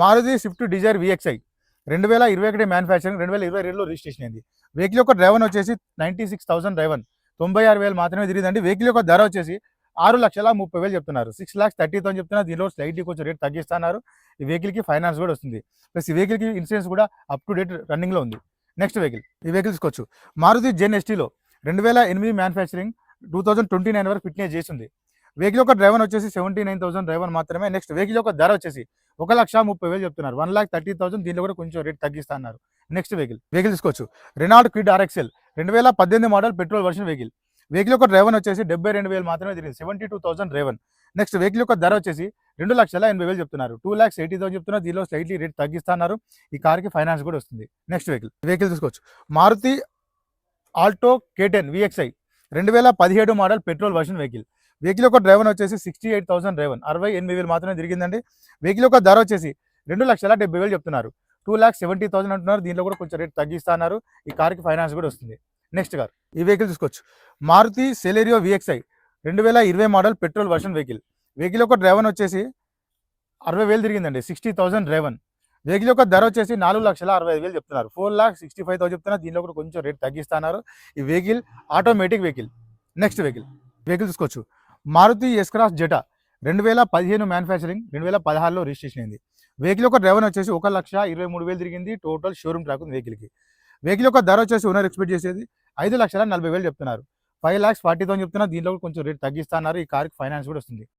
Maruti Swift Dzire VXi రెండు వేల ఇరవై ఒకటి మ్యానుఫ్యాక్చరింగ్ రెండు వేల ఇరవై రెండులో రిజిస్ట్రేషన్ అయింది. వెహికల్ యొక్క డ్రైవర్ వచ్చేసి నైంటీ సిక్స్ థౌసండ్ డ్రైవర్ తొంభై ఆరు వేలు మాత్రమే తిరిగిందండి. వెహికల్ యొక్క ధర వచ్చేసి ఆరు లక్షల ముప్పై వేలు చెప్తున్నారు. సిక్స్ ల్యాక్స్ థర్టీ థౌసండ్ చెప్తున్నారు దీనిలో స్లైట్లీ కొంచెం రేట్ తగ్గిస్తున్నారు. ఈ వెహికల్కి ఫైనాన్స్ కూడా వస్తుంది. ప్లస్ ఈ వెహికల్కి ఇన్సూరెన్స్ కూడా అప్ టు డేట్ రన్నింగ్లో ఉంది. నెక్స్ట్ వెహికల్ ఈ వెహికల్ తీసుకోవచ్చు మారుతి జెన్ ఎస్టీలో రెండు వేల ఎనిమిది manufacturing two thousand twenty nine వరకు ఫిట్నెస్ చేసింది వెహికల్ యొక్క డ్రైవర్ వచ్చేసి సెవెంటీ నైన్ థౌసండ్ డ్రైవర్ మాత్రమే. నెక్స్ట్ వెహికల్ యొక్క ధర వచ్చేసి ఒక లక్ష ముప్పై వేలు చెప్తున్నారు. వన్ లాక్ థర్టీ థౌసండ్ దీనిలో కూడా కొంచెం రేట్ తగ్గిస్తున్నారు. Next vehicle. వెహికల్ తీసుకోవచ్చు. రెనాల్డ్ క్విడ్ ఆర్ఎక్సెల్ రెండు వేల పద్దెనిమిది model petrol version vehicle. Vehicle యొక్క రేవన్ వచ్చేసి డెబ్బై రెండు వేలు మాత్రమే తిరిగింది. సెవెంటీ టూ థౌసండ్ రేవన్ నెక్స్ట్ వెహికల్ యొక్క ధర వచ్చేసి రెండు లక్షల ఎనభై వేలు చెప్తున్నారు. టూ ల్యాక్స్ ఎయిటీ థౌసండ్ చెప్తున్నారు. దీనిలో స్లైట్లీ రేట్ తగ్గిస్తున్నారు. ఈ కార్కి ఫైనాన్స్ కూడా వస్తుంది. నెక్స్ట్ వెహికల్ వెహికల్ తీసుకోవచ్చు. మారుతి ఆల్టో కేటెన్ విఎక్స్ఐ రెండు వేల పదిహేడు model petrol version vehicle. Vehicle యొక్క డ్రైవర్ వచ్చేసి సిక్స్టీ ఎయిట్ థౌసండ్ డ్రైవర్. అరవై ఎనిమిది వేలు మాత్రమే తిరిగిందండి. వెహికల్ యొక్క ధర వచ్చేసి రెండు లక్షల డెబ్బై వేలు చెప్తున్నారు. టూ ల్యాక్స్ సెవెంటీ థౌసండ్ అంటున్నారు. దీనిలో కూడా కొంచెం రేట్ తగ్గిస్తున్నారు ఈ కార్కి ఫైనాన్స్ కూడా వస్తుంది. Next car. ఈ వెహికల్ తీసుకోవచ్చు. మారుతి సెలేరియో విఎక్స్ఐ రెండు వేల ఇరవై model petrol version vehicle. Vehicle యొక్క డ్రైవర్ వచ్చేసి అరవై వేలు తిరిగిందండి. Sixty thousand driver. వెహికల్ యొక్క ధర వచ్చేసి నాలుగు లక్షల అరవై ఐదు వేలు చెప్తున్నారు. Four lakh sixty five thousand చెప్తున్నారు. దీనిలో కూడా కొంచెం రేట్ తగ్గిస్తున్నారు ఈ vehicle automatic vehicle. Next vehicle. Vehicle తీసుకోవచ్చు. మారుతి ఎస్క్రాస్ జెటా రెండు వేల పదిహేను మ్యానుఫ్యాక్చరింగ్ రెండు వేల పదహారులో రిజిస్ట్రేషన్ అయింది. వెహికల్ యొక్క డ్రైవర్ వచ్చేసి ఒక లక్ష ఇరవై మూడు వేలు తిరిగింది టోటల్ షోరూమ్ ట్రాక్ ఉంది వెహికల్కి వెహికల్ యొక్క ధర వచ్చేసి ఓనర్ ఎక్స్పెక్ట్ చేసేది ఐదు లక్షల నలభై వేలు చెప్తున్నారు. ఫైవ్ ల్యాక్స్ ఫార్టీ థౌసండ్ చెప్తున్నారు దీంట్లో కొంచెం రేట్ తగ్గిస్తున్నారు ఈ కార్కి ఫైనాన్స్ కూడా వస్తుంది.